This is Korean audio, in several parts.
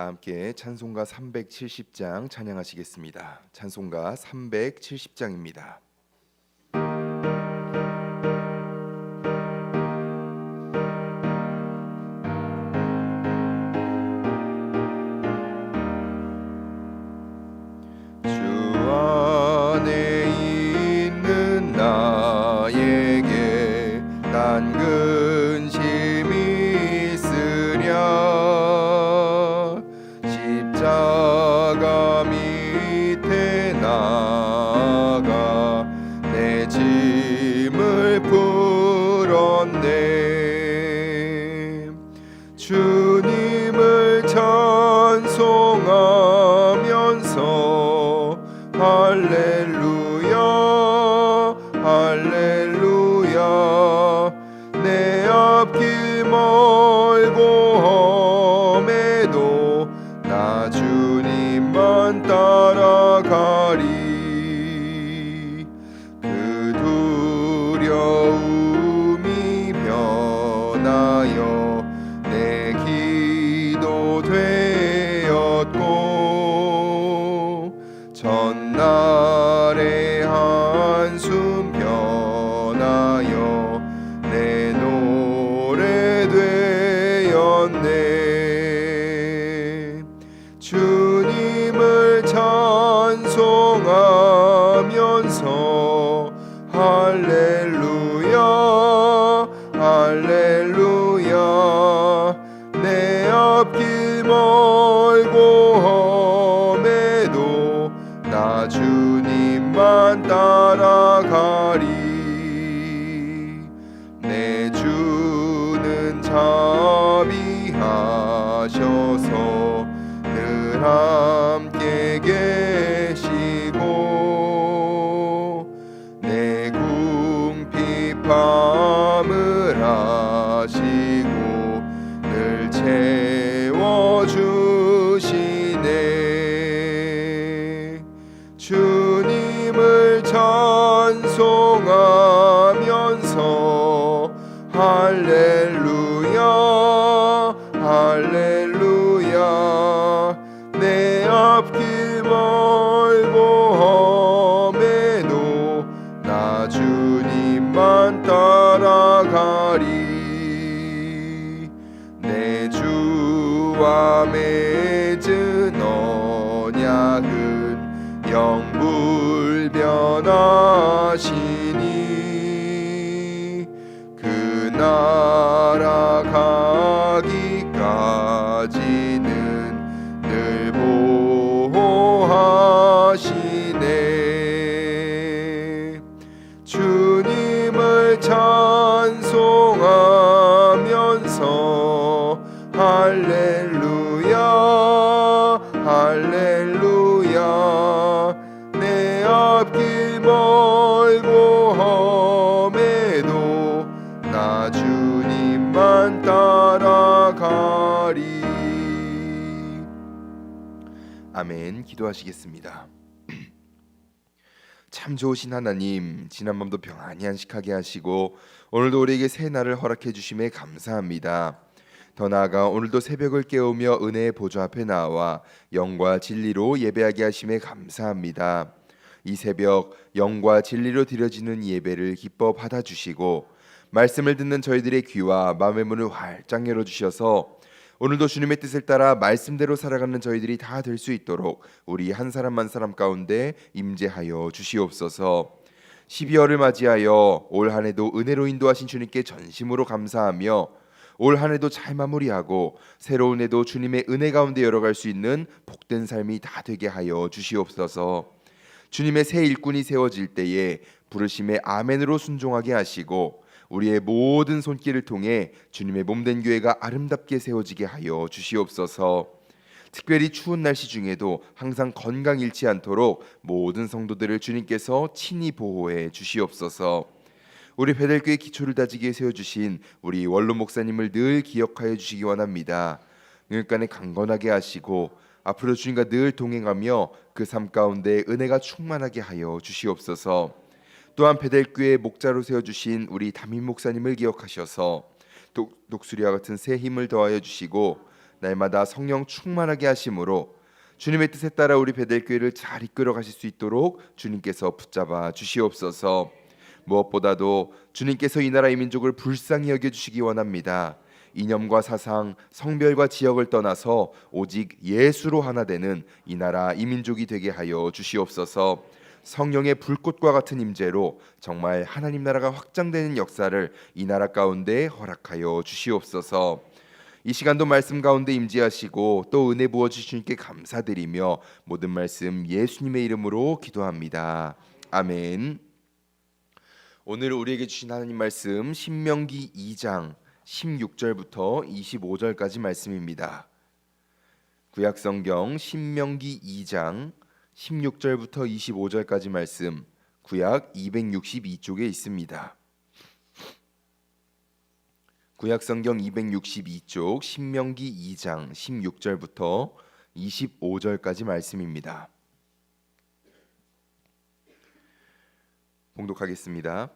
다 함께 찬송가 370장 찬양하시겠습니다. 찬송가 370장입니다. 되었 그 기도하시겠습니다. 참 좋으신 하나님, 지난밤도 평안히 안식하게 하시고 오늘도 우리에게 새 날을 허락해 주심에 감사합니다. 더 나아가 오늘도 새벽을 깨우며 은혜의 보좌 앞에 나와 영과 진리로 예배하게 하심에 감사합니다. 이 새벽 영과 진리로 드려지는 예배를 기뻐 받아 주시고 말씀을 듣는 저희들의 귀와 마음의 문을 활짝 열어 주셔서 오늘도 주님의 뜻을 따라 말씀대로 살아가는 저희들이 다 될 수 있도록 우리 한 사람 한 사람 가운데 임재하여 주시옵소서. 12월을 맞이하여 올 한해도 은혜로 인도하신 주님께 전심으로 감사하며 올 한해도 잘 마무리하고 새로운 해도 주님의 은혜 가운데 열어갈 수 있는 복된 삶이 다 되게 하여 주시옵소서. 주님의 새 일꾼이 세워질 때에 부르심의 아멘으로 순종하게 하시고 우리의 모든 손길을 통해 주님의 몸된 교회가 아름답게 세워지게 하여 주시옵소서. 특별히 추운 날씨 중에도 항상 건강 잃지 않도록 모든 성도들을 주님께서 친히 보호해 주시옵소서. 우리 베델교회 기초를 다지게 세워 주신 우리 원로 목사님을 늘 기억하여 주시기 원합니다. 능력간에 강건하게 하시고 앞으로 주님과 늘 동행하며 그 삶 가운데 은혜가 충만하게 하여 주시옵소서. 또한 베델교회 목자로 세워 주신 우리 담임 목사님을 기억하셔서 독, 독수리와 같은 새 힘을 더하여 주시고 날마다 성령 충만하게 하심으로 주님의 뜻에 따라 우리 베델교회를 잘 이끌어 가실 수 있도록 주님께서 붙잡아 주시옵소서. 무엇보다도 주님께서 이 나라 이 민족을 불쌍히 여겨 주시기 원합니다. 이념과 사상, 성별과 지역을 떠나서 오직 예수로 하나 되는 이 나라 이 민족이 되게 하여 주시옵소서. 성령의 불꽃과 같은 임재로 정말 하나님 나라가 확장되는 역사를 이 나라 가운데 허락하여 주시옵소서. 이 시간도 말씀 가운데 임재하시고 또 은혜 부어 주시니께 감사드리며 모든 말씀 예수님의 이름으로 기도합니다. 아멘. 오늘 우리에게 주신 하나님 말씀 신명기 2장 16절부터 25절까지 말씀입니다. 구약 성경 신명기 2장 16절부터 25절까지 말씀 구약 262쪽에 있습니다. 구약 성경 262쪽 신명기 2장 16절부터 25절까지 말씀입니다. 봉독하겠습니다.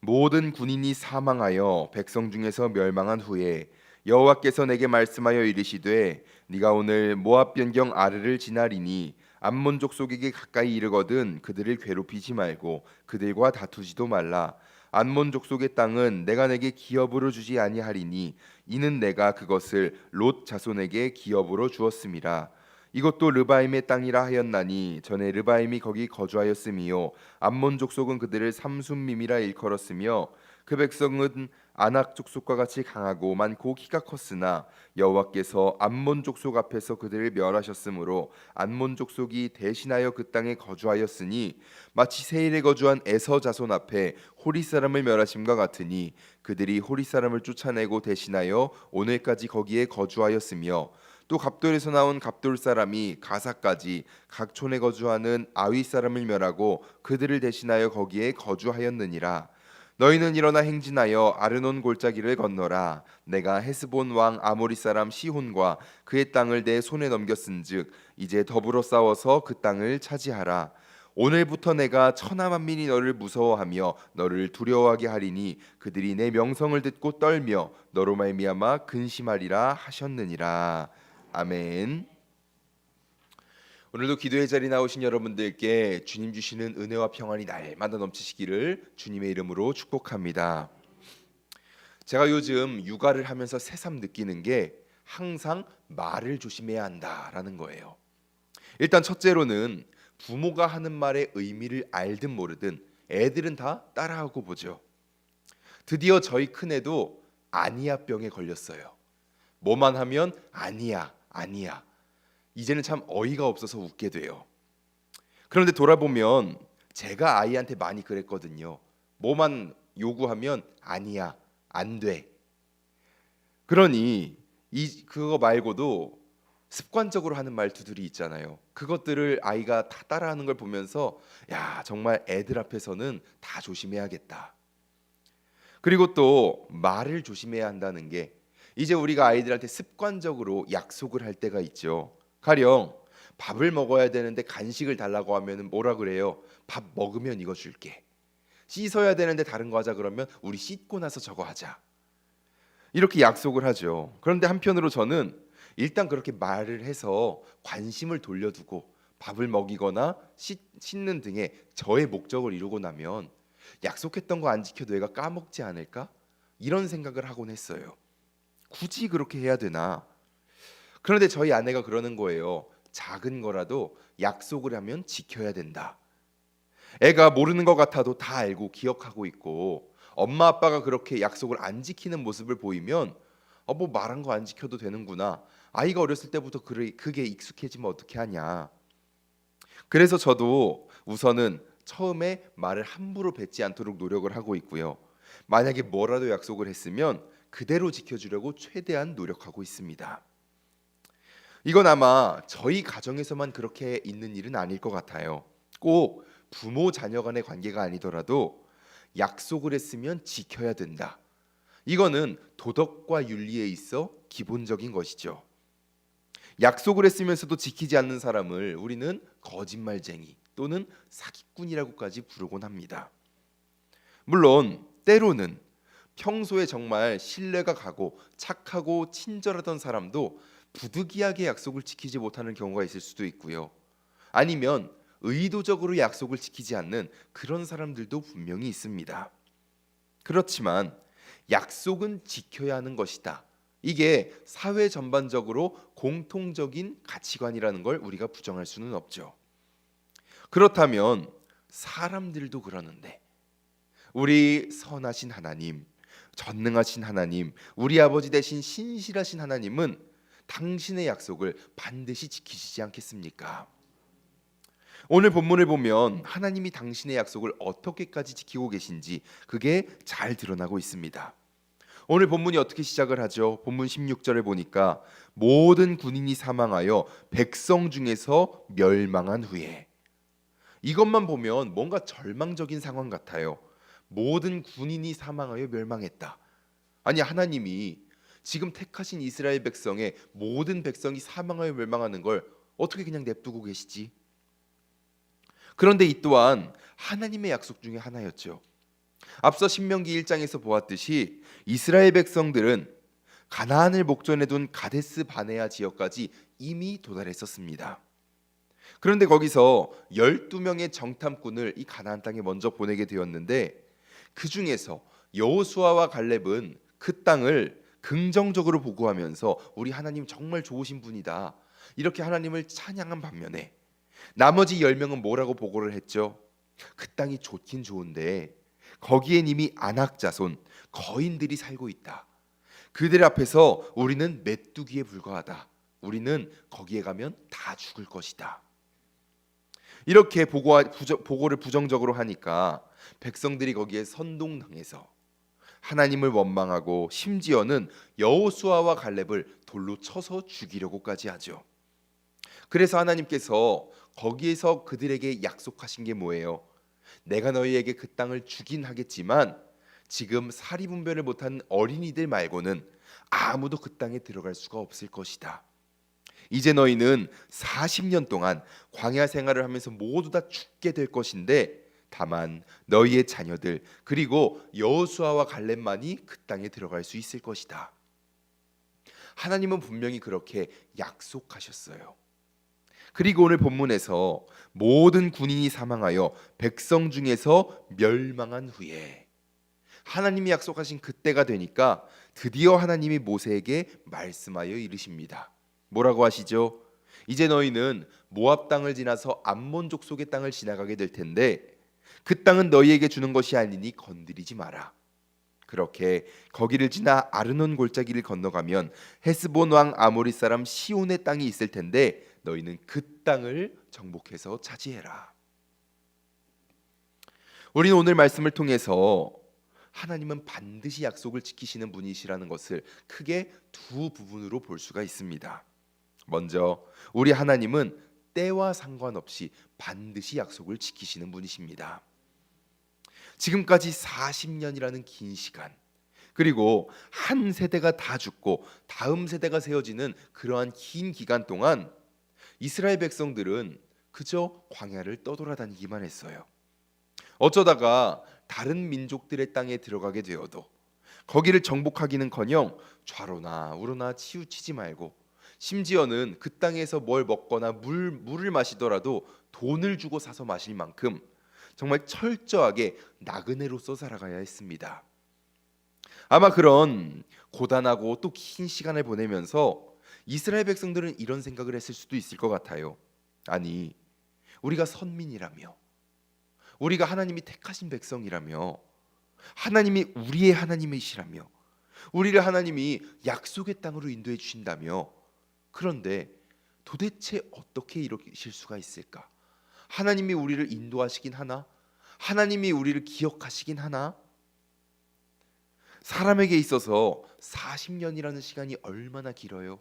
모든 군인이 사망하여 백성 중에서 멸망한 후에 여호와께서 내게 말씀하여 이르시되 네가 오늘 모압 변경 아르를 지나리니 암몬 족속에게 가까이 이르거든 그들을 괴롭히지 말고 그들과 다투지도 말라. 암몬 족속의 땅은 내가 내게 기업으로 주지 아니하리니 이는 내가 그것을 롯 자손에게 기업으로 주었음이라. 이것도 르바임의 땅이라 하였나니 전에 르바임이 거기 거주하였음이요. 암몬 족속은 그들을 삼순밈이라 일컬었으며 그 백성은 아낙 족속과 같이 강하고 많고 키가 컸으나 여호와께서 암몬 족속 앞에서 그들을 멸하셨으므로 암몬 족속이 대신하여 그 땅에 거주하였으니 마치 세일에 거주한 에서 자손 앞에 호리 사람을 멸하심과 같으니 그들이 호리 사람을 쫓아내고 대신하여 오늘까지 거기에 거주하였으며 또 갑돌에서 나온 갑돌 사람이 가사까지 각 촌에 거주하는 아위 사람을 멸하고 그들을 대신하여 거기에 거주하였느니라 너희는 일어나 행진하여 아르논 골짜기를 건너라. 내가 헤스본 왕 아모리 사람 시혼과 그의 땅을 내 손에 넘겼은즉 이제 더불어 싸워서 그 땅을 차지하라. 오늘부터 내가 천하 만민이 너를 무서워하며 너를 두려워하게 하리니 그들이 내 명성을 듣고 떨며 너로 말미암아 근심하리라 하셨느니라. 아멘. 오늘도 기도의 자리 나오신 여러분들께 주님 주시는 은혜와 평안이 날마다 넘치시기를 주님의 이름으로 축복합니다. 제가 요즘 육아를 하면서 새삼 느끼는 게 항상 말을 조심해야 한다라는 거예요. 일단 첫째로는 부모가 하는 말의 의미를 알든 모르든 애들은 다 따라하고 보죠. 드디어 저희 큰애도 아니야 병에 걸렸어요. 뭐만 하면 아니야, 아니야. 이제는 참 어이가 없어서 웃게 돼요. 그런데 돌아보면 제가 아이한테 많이 그랬거든요. 뭐만 요구하면 아니야, 안 돼. 그러니 이 그거 말고도 습관적으로 하는 말투들이 있잖아요. 그것들을 아이가 다 따라하는 걸 보면서 야 정말 애들 앞에서는 다 조심해야겠다. 그리고 또 말을 조심해야 한다는 게 이제 우리가 아이들한테 습관적으로 약속을 할 때가 있죠. 가령 밥을 먹어야 되는데 간식을 달라고 하면은 뭐라 그래요? 밥 먹으면 이거 줄게. 씻어야 되는데 다른 거 하자 그러면 우리 씻고 나서 저거 하자. 이렇게 약속을 하죠. 그런데 한편으로 저는 일단 그렇게 말을 해서 관심을 돌려두고 밥을 먹이거나 씻, 는 등의 저의 목적을 이루고 나면 약속했던 거 안 지켜도 얘가 까먹지 않을까? 이런 생각을 하곤 했어요. 굳이 그렇게 해야 되나? 그런데 저희 아내가 그러는 거예요. 작은 거라도 약속을 하면 지켜야 된다. 애가 모르는 것 같아도 다 알고 기억하고 있고 엄마 아빠가 그렇게 약속을 안 지키는 모습을 보이면 어 뭐 말한 거 안 지켜도 되는구나. 아이가 어렸을 때부터 그게 익숙해지면 어떻게 하냐. 그래서 저도 우선은 처음에 말을 함부로 뱉지 않도록 노력을 하고 있고요. 만약에 뭐라도 약속을 했으면 그대로 지켜주려고 최대한 노력하고 있습니다. 이건 아마 저희 가정에서만 그렇게 있는 일은 아닐 것 같아요. 꼭 부모 자녀 간의 관계가 아니더라도 약속을 했으면 지켜야 된다. 이거는 도덕과 윤리에 있어 기본적인 것이죠. 약속을 했으면서도 지키지 않는 사람을 우리는 거짓말쟁이 또는 사기꾼이라고까지 부르곤 합니다. 물론 때로는 평소에 정말 신뢰가 가고 착하고 친절하던 사람도 부득이하게 약속을 지키지 못하는 경우가 있을 수도 있고요. 아니면 의도적으로 약속을 지키지 않는 그런 사람들도 분명히 있습니다. 그렇지만 약속은 지켜야 하는 것이다. 이게 사회 전반적으로 공통적인 가치관이라는 걸 우리가 부정할 수는 없죠. 그렇다면 사람들도 그러는데 우리 선하신 하나님, 전능하신 하나님, 우리 아버지 대신 신실하신 하나님은 당신의 약속을 반드시 지키시지 않겠습니까? 오늘 본문을 보면 하나님이 당신의 약속을 어떻게까지 지키고 계신지 그게 잘 드러나고 있습니다. 오늘 본문이 어떻게 시작을 하죠? 본문 16절을 보니까 모든 군인이 사망하여 백성 중에서 멸망한 후에 이것만 보면 뭔가 절망적인 상황 같아요. 모든 군인이 사망하여 멸망했다. 아니 하나님이 지금 택하신 이스라엘 백성의 모든 백성이 사망하여 멸망하는 걸 어떻게 그냥 냅두고 계시지? 그런데 이 또한 하나님의 약속 중에 하나였죠. 앞서 신명기 1장에서 보았듯이 이스라엘 백성들은 가나안을 목전에 둔 가데스 바네아 지역까지 이미 도달했었습니다. 그런데 거기서 12명의 정탐꾼을 이 가나안 땅에 먼저 보내게 되었는데 그 중에서 여호수아와 갈렙은 그 땅을 긍정적으로 보고하면서 우리 하나님 정말 좋으신 분이다. 이렇게 하나님을 찬양한 반면에 나머지 10명은 뭐라고 보고를 했죠? 그 땅이 좋긴 좋은데 거기엔 이미 안악자손 거인들이 살고 있다. 그들 앞에서 우리는 메뚜기에 불과하다. 우리는 거기에 가면 다 죽을 것이다. 이렇게 보고 보고를 부정적으로 하니까 백성들이 거기에 선동당해서 하나님을 원망하고 심지어는 여호수아와 갈렙을 돌로 쳐서 죽이려고까지 하죠. 그래서 하나님께서 거기에서 그들에게 약속하신 게 뭐예요? 내가 너희에게 그 땅을 주긴 하겠지만 지금 사리 분별을 못한 어린이들 말고는 아무도 그 땅에 들어갈 수가 없을 것이다. 이제 너희는 40년 동안 광야 생활을 하면서 모두 다 죽게 될 것인데 다만 너희의 자녀들 그리고 여호수아와 갈렙만이 그 땅에 들어갈 수 있을 것이다. 하나님은 분명히 그렇게 약속하셨어요. 그리고 오늘 본문에서 모든 군인이 사망하여 백성 중에서 멸망한 후에 하나님이 약속하신 그때가 되니까 드디어 하나님이 모세에게 말씀하여 이르십니다. 뭐라고 하시죠? 이제 너희는 모압 땅을 지나서 암몬 족속의 땅을 지나가게 될 텐데 그 땅은 너희에게 주는 것이 아니니 건드리지 마라. 그렇게 거기를 지나 아르논 골짜기를 건너가면 헤스본 왕 아모리 사람 시온의 땅이 있을 텐데 너희는 그 땅을 정복해서 차지해라. 우리는 오늘 말씀을 통해서 하나님은 반드시 약속을 지키시는 분이시라는 것을 크게 두 부분으로 볼 수가 있습니다. 먼저 우리 하나님은 때와 상관없이 반드시 약속을 지키시는 분이십니다. 지금까지 40년이라는 긴 시간 그리고 한 세대가 다 죽고 다음 세대가 세워지는 그러한 긴 기간 동안 이스라엘 백성들은 그저 광야를 떠돌아다니기만 했어요. 어쩌다가 다른 민족들의 땅에 들어가게 되어도 거기를 정복하기는커녕 좌로나 우로나 치우치지 말고 심지어는 그 땅에서 뭘 먹거나 물 물을 마시더라도 돈을 주고 사서 마실 만큼 정말 철저하게 나그네로서 살아가야 했습니다. 아마 그런 고단하고 또 긴 시간을 보내면서 이스라엘 백성들은 이런 생각을 했을 수도 있을 것 같아요. 아니, 우리가 선민이라며, 우리가 하나님이 택하신 백성이라며, 하나님이 우리의 하나님이시라며, 우리를 하나님이 약속의 땅으로 인도해 주신다며, 그런데 도대체 어떻게 이러실 수가 있을까? 하나님이 우리를 인도하시긴 하나? 하나님이 우리를 기억하시긴 하나? 사람에게 있어서 40년이라는 시간이 얼마나 길어요?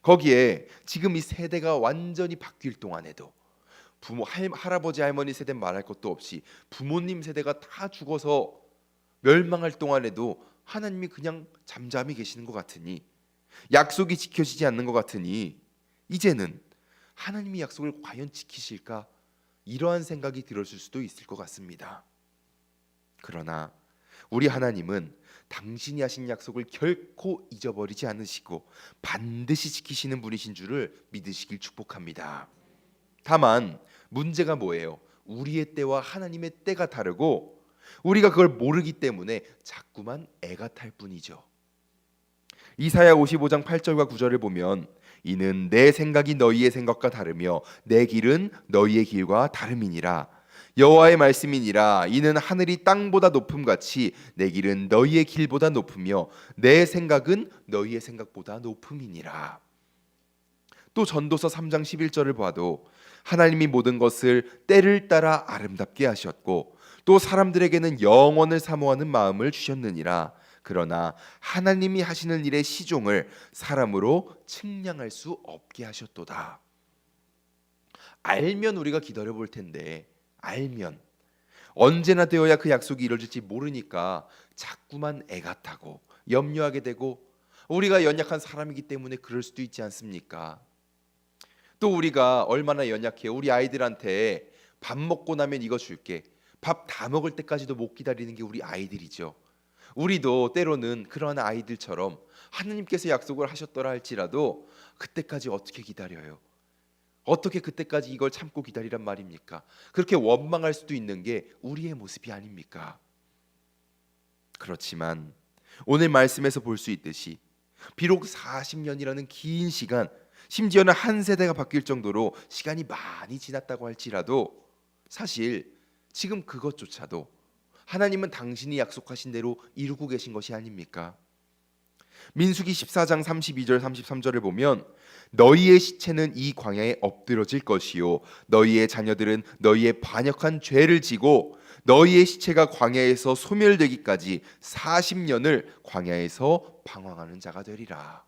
거기에 지금 이 세대가 완전히 바뀔 동안에도 부모 할, 할아버지 할머니 세대 말할 것도 없이 부모님 세대가 다 죽어서 멸망할 동안에도 하나님이 그냥 잠잠히 계시는 것 같으니 약속이 지켜지지 않는 것 같으니 이제는 하나님이 약속을 과연 지키실까 이러한 생각이 들었을 수도 있을 것 같습니다. 그러나 우리 하나님은 당신이 하신 약속을 결코 잊어버리지 않으시고 반드시 지키시는 분이신 줄을 믿으시길 축복합니다. 다만 문제가 뭐예요? 우리의 때와 하나님의 때가 다르고 우리가 그걸 모르기 때문에 자꾸만 애가 탈 뿐이죠. 이사야 55장 8절과 9절을 보면 이는 내 생각이 너희의 생각과 다르며 내 길은 너희의 길과 다름이니라. 여호와의 말씀이니라. 이는 하늘이 땅보다 높음 같이 내 길은 너희의 길보다 높으며 내 생각은 너희의 생각보다 높음이니라. 또 전도서 3장 11절을 봐도 하나님이 모든 것을 때를 따라 아름답게 하셨고 또 사람들에게는 영원을 사모하는 마음을 주셨느니라 그러나 하나님이 하시는 일의 시종을 사람으로 측량할 수 없게 하셨도다. 알면 우리가 기다려 볼 텐데 알면 언제나 되어야 그 약속이 이루어질지 모르니까 자꾸만 애가 타고 염려하게 되고 우리가 연약한 사람이기 때문에 그럴 수도 있지 않습니까? 또 우리가 얼마나 연약해 우리 아이들한테 밥 먹고 나면 이거 줄게 밥 다 먹을 때까지도 못 기다리는 게 우리 아이들이죠. 우리도 때로는 그러한 아이들처럼 하느님께서 약속을 하셨더라 할지라도 그때까지 어떻게 기다려요? 어떻게 그때까지 이걸 참고 기다리란 말입니까? 그렇게 원망할 수도 있는 게 우리의 모습이 아닙니까? 그렇지만 오늘 말씀에서 볼 수 있듯이 비록 40년이라는 긴 시간 심지어는 한 세대가 바뀔 정도로 시간이 많이 지났다고 할지라도 사실 지금 그것조차도 하나님은 당신이 약속하신 대로 이루고 계신 것이 아닙니까? 민수기 14장 32절 33절을 보면 너희의 시체는 이 광야에 엎드러질 것이요 너희의 자녀들은 너희의 반역한 죄를 지고 너희의 시체가 광야에서 소멸되기까지 40년을 광야에서 방황하는 자가 되리라.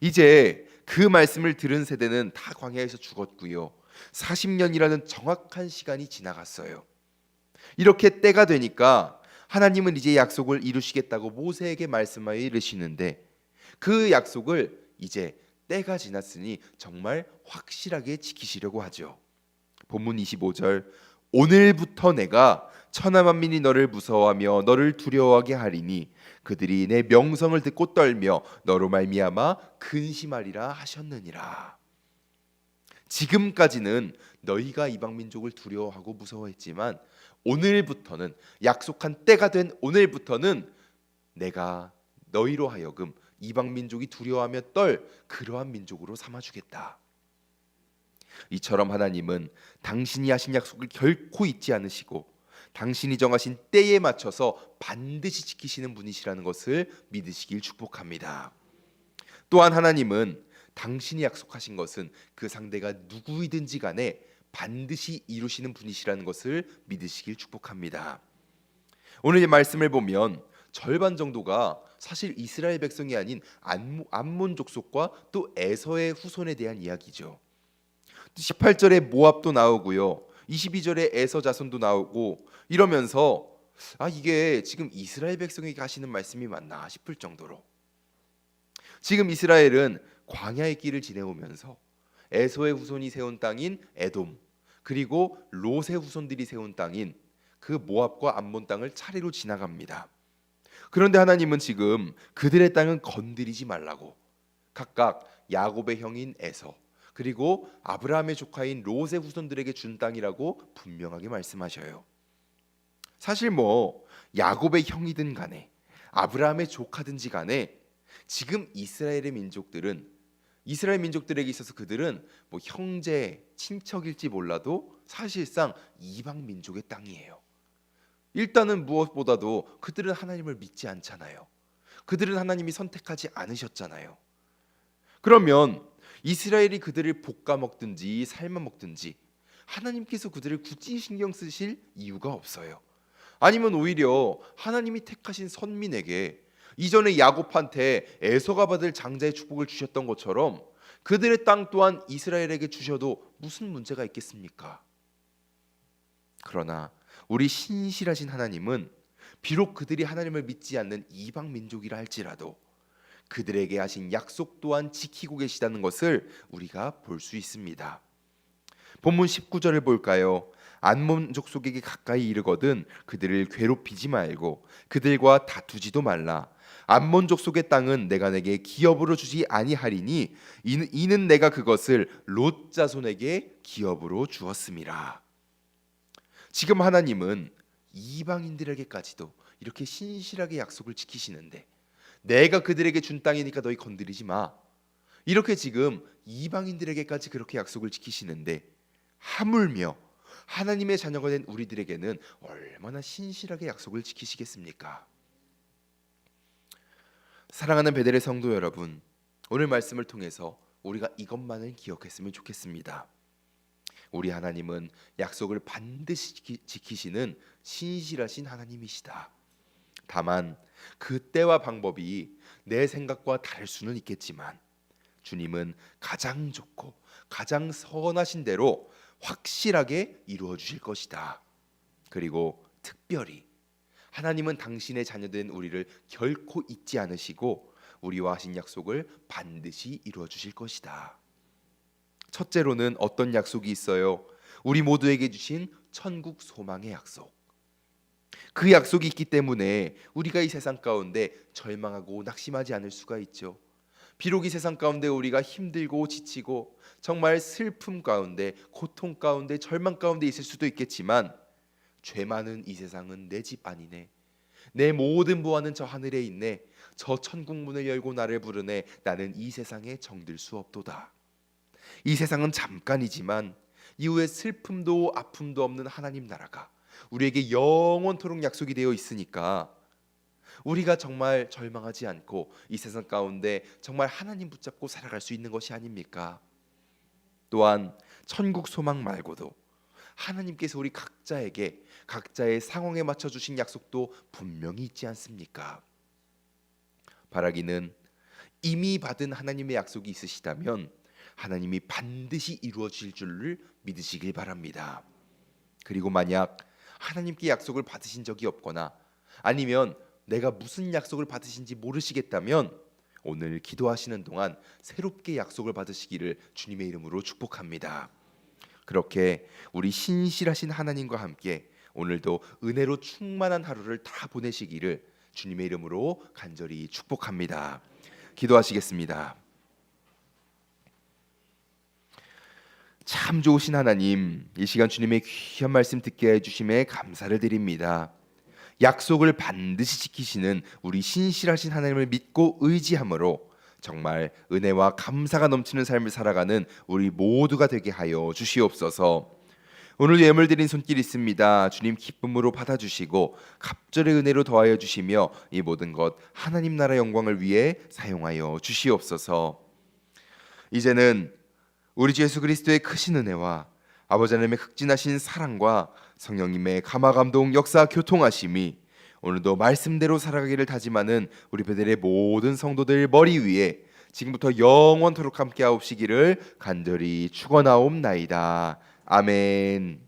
이제 그 말씀을 들은 세대는 다 광야에서 죽었고요. 40년이라는 정확한 시간이 지나갔어요. 이렇게 때가 되니까 하나님은 이제 약속을 이루시겠다고 모세에게 말씀하여 이르시는데 그 약속을 이제 때가 지났으니 정말 확실하게 지키시려고 하죠. 본문 25절 오늘부터 내가 천하 만민이 너를 무서워하며 너를 두려워하게 하리니 그들이 내 명성을 듣고 떨며 너로 말미암아 근심하리라 하셨느니라. 지금까지는 너희가 이방 민족을 두려워하고 무서워했지만 오늘부터는 약속한 때가 된 오늘부터는 내가 너희로 하여금 이방 민족이 두려워하며 떨 그러한 민족으로 삼아 주겠다. 이처럼 하나님은 당신이 하신 약속을 결코 잊지 않으시고 당신이 정하신 때에 맞춰서 반드시 지키시는 분이시라는 것을 믿으시길 축복합니다. 또한 하나님은 당신이 약속하신 것은 그 상대가 누구이든지 간에 반드시 이루시는 분이시라는 것을 믿으시길 축복합니다. 오늘 이 말씀을 보면 절반 정도가 사실 이스라엘 백성이 아닌 암- 암몬 족속과 또 에서의 후손에 대한 이야기죠. 18절에 모압도 나오고요. 22절에 에서 자손도 나오고 이러면서 아 이게 지금 이스라엘 백성에게 하시는 말씀이 맞나 싶을 정도로 지금 이스라엘은 광야의 길을 지내오면서 에서의 후손이 세운 땅인 에돔 그리고 롯의 후손들이 세운 땅인 그 모압과 암몬 땅을 차례로 지나갑니다. 그런데 하나님은 지금 그들의 땅은 건드리지 말라고 각각 야곱의 형인 에서 그리고 아브라함의 조카인 롯의 후손들에게 준 땅이라고 분명하게 말씀하셔요. 사실 뭐 야곱의 형이든 간에 아브라함의 조카든지 간에 지금 이스라엘의 민족들은 이스라엘 민족들에게 있어서 그들은 뭐 형제 친척일지 몰라도 사실상 이방 민족의 땅이에요. 일단은 무엇보다도 그들은 하나님을 믿지 않잖아요. 그들은 하나님이 선택하지 않으셨잖아요. 그러면 이스라엘이 그들을 볶아 먹든지 삶아 먹든지 하나님께서 그들을 굳이 신경 쓰실 이유가 없어요. 아니면 오히려 하나님이 택하신 선민에게 이전에 야곱한테 에서가 받을 장자의 축복을 주셨던 것처럼 그들의 땅 또한 이스라엘에게 주셔도 무슨 문제가 있겠습니까? 그러나 우리 신실하신 하나님은 비록 그들이 하나님을 믿지 않는 이방 민족이라 할지라도 그들에게 하신 약속 또한 지키고 계시다는 것을 우리가 볼 수 있습니다. 본문 19절을 볼까요? 안몬 족 속에게 가까이 이르거든 그들을 괴롭히지 말고 그들과 다투지도 말라. 안몬 족 속의 땅은 내가 내게 기업으로 주지 아니하리니 이는 내가 그것을 롯 자손에게 기업으로 주었음이라. 지금 하나님은 이방인들에게까지도 이렇게 신실하게 약속을 지키시는데 내가 그들에게 준 땅이니까 너희 건드리지 마. 이렇게 지금 이방인들에게까지 그렇게 약속을 지키시는데 하물며 하나님의 자녀가 된 우리들에게는 얼마나 신실하게 약속을 지키시겠습니까? 사랑하는 베델의 성도 여러분, 오늘 말씀을 통해서 우리가 이것만을 기억했으면 좋겠습니다. 우리 하나님은 약속을 반드시 지키- 지키시는 신실하신 하나님이시다. 다만 그 때와 방법이 내 생각과 다를 수는 있겠지만 주님은 가장 좋고 가장 선하신 대로 확실하게 이루어 주실 것이다. 그리고 특별히 하나님은 당신의 자녀된 우리를 결코 잊지 않으시고 우리와 하신 약속을 반드시 이루어 주실 것이다. 첫째로는 어떤 약속이 있어요? 우리 모두에게 주신 천국 소망의 약속. 그 약속이 있기 때문에 우리가 이 세상 가운데 절망하고 낙심하지 않을 수가 있죠. 비록 이 세상 가운데 우리가 힘들고 지치고 정말 슬픔 가운데 고통 가운데 절망 가운데 있을 수도 있겠지만 죄 많은 이 세상은 내 집 아니네. 내 모든 부하는 저 하늘에 있네. 저 천국 문을 열고 나를 부르네. 나는 이 세상에 정들 수 없도다. 이 세상은 잠깐이지만 이후에 슬픔도 아픔도 없는 하나님 나라가 우리에게 영원토록 약속이 되어 있으니까 우리가 정말 절망하지 않고 이 세상 가운데 정말 하나님 붙잡고 살아갈 수 있는 것이 아닙니까? 또한 천국 소망 말고도 하나님께서 우리 각자에게 각자의 상황에 맞춰 주신 약속도 분명히 있지 않습니까? 바라기는 이미 받은 하나님의 약속이 있으시다면 하나님이 반드시 이루어 주실 줄을 믿으시길 바랍니다. 그리고 만약 하나님께 약속을 받으신 적이 없거나 아니면 내가 무슨 약속을 받으신지 모르시겠다면 오늘 기도하시는 동안 새롭게 약속을 받으시기를 주님의 이름으로 축복합니다. 그렇게 우리 신실하신 하나님과 함께 오늘도 은혜로 충만한 하루를 다 보내시기를 주님의 이름으로 간절히 축복합니다. 기도하시겠습니다. 참 좋으신 하나님, 이 시간 주님의 귀한 말씀 듣게 해주심에 감사를 드립니다. 약속을 반드시 지키시는 우리 신실하신 하나님을 믿고 의지함으로 정말 은혜와 감사가 넘치는 삶을 살아가는 우리 모두가 되게 하여 주시옵소서. 오늘 예물 드린 손길 있습니다. 주님 기쁨으로 받아주시고 갑절의 은혜로 더하여 주시며 이 모든 것 하나님 나라 영광을 위해 사용하여 주시옵소서. 이제는 우리 주 예수 그리스도의 크신 은혜와 아버지 하나님의 극진하신 사랑과 성령님의 감화 감동 역사 교통하심이 오늘도 말씀대로 살아가기를 다짐하는 우리 베델의 모든 성도들 머리 위에 지금부터 영원토록 함께 하옵시기를 간절히 축원하옵나이다. 아멘.